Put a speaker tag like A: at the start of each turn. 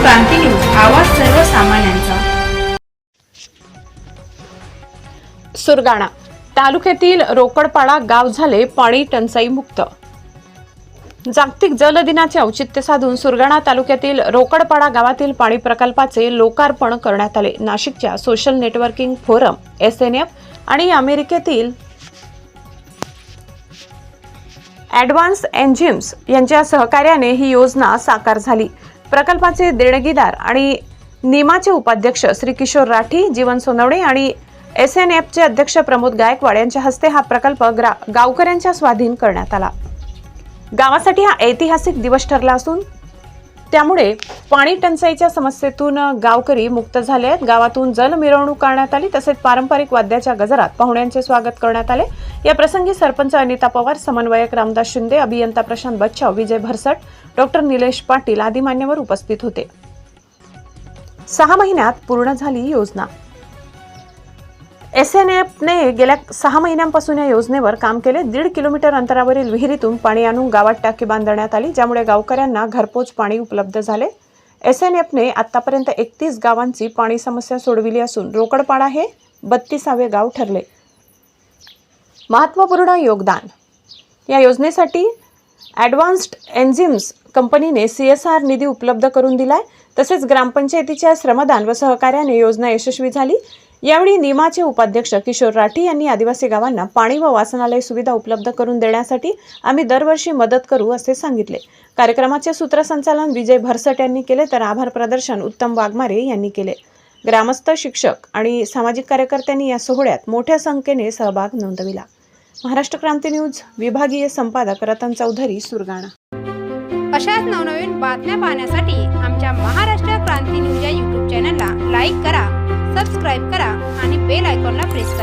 A: क्रांती सर्वसामान्यांचा.
B: सुरगाणा. तालुक्यातील रोकडपाडा गाव झाले पाणी टंचाई मुक्त. जागतिक जल दिनाचे औचित्य साधून सुरगाणा तालुक्यातील रोकडपाडा गावातील पाणी प्रकल्पाचे लोकार्पण करण्यात आले. नाशिकच्या social networking forum S N F आणि अमेरिकेतील ॲडव्हान्स एन्झिम्स यांच्या सहकार्याने ही योजना साकार झाली. प्रकल्पाचे देणगीदार आणि निमाचे उपाध्यक्ष श्री किशोर राठी जीवन सोनवणे आणि एस एन एफचे अध्यक्ष प्रमोद गायकवाड यांच्या हस्ते हा प्रकल्प ग्रा गावकऱ्यांच्या स्वाधीन करण्यात आला. गावासाठी हा ऐतिहासिक दिवस ठरला असून त्यामुळे पाणी टंचाईच्या समस्येतून गावकरी मुक्त झाले आहेत. गावातून जल मिरवणूक करण्यात आली तसेच पारंपरिक वाद्याच्या गजरात पाहुण्यांचे स्वागत करण्यात आले. या प्रसंगी सरपंच अनिता पवार समन्वयक रामदास शिंदे अभियंता प्रशांत बच्चाव विजय भरसट डॉक्टर निलेश पाटील आदी मान्यवर उपस्थित होते. सहा महिन्यात पूर्ण झाली योजना. एस एन एफने गेल्या सहा महिन्यांपासून या योजनेवर काम केले. दीड किलोमीटर अंतरावरील विहिरीतून पाणी आणून गावात टाकी बांधण्यात आली ज्यामुळे गावकऱ्यांना घरपोच पाणी उपलब्ध झाले. एस एन एफने आतापर्यंत एकतीस गावांची पाणी समस्या सोडविली असून रोकडपाडा हे बत्तीसावे गाव ठरले. महत्त्वपूर्ण योगदान. या योजनेसाठी ॲडव्हान्स्ड एन्झिम्स कंपनीने सी एस आर निधी उपलब्ध करून दिलाय. तसेच ग्रामपंचायतीच्या श्रमदान व सहकार्याने योजना यशस्वी झाली. यावेळी निमाचे उपाध्यक्ष किशोर राठी यांनी आदिवासी गावांना पाणी व वासनालय सुविधा उपलब्ध करून देण्यासाठी आम्ही दरवर्षी मदत करू असे सांगितले. कार्यक्रमाचे सूत्रसंचालन विजय भरसट यांनी केले तर आभार प्रदर्शन उत्तम वाघमारे यांनी केले. ग्रामस्थ शिक्षक आणि सामाजिक कार्यकर्त्यांनी या सोहळ्यात मोठ्या संख्येने सहभाग नोंदविला. महाराष्ट्र क्रांती न्यूज विभागीय संपादक रतन चौधरी सुरगाणा.
C: अशाच नवनवीन बातम्या पाहण्यासाठी आमच्या महाराष्ट्र क्रांती न्यूज या यूट्यूब चॅनलला लाईक करा सबस्क्राईब करा आणि बेल आयकॉनला प्रेस करा.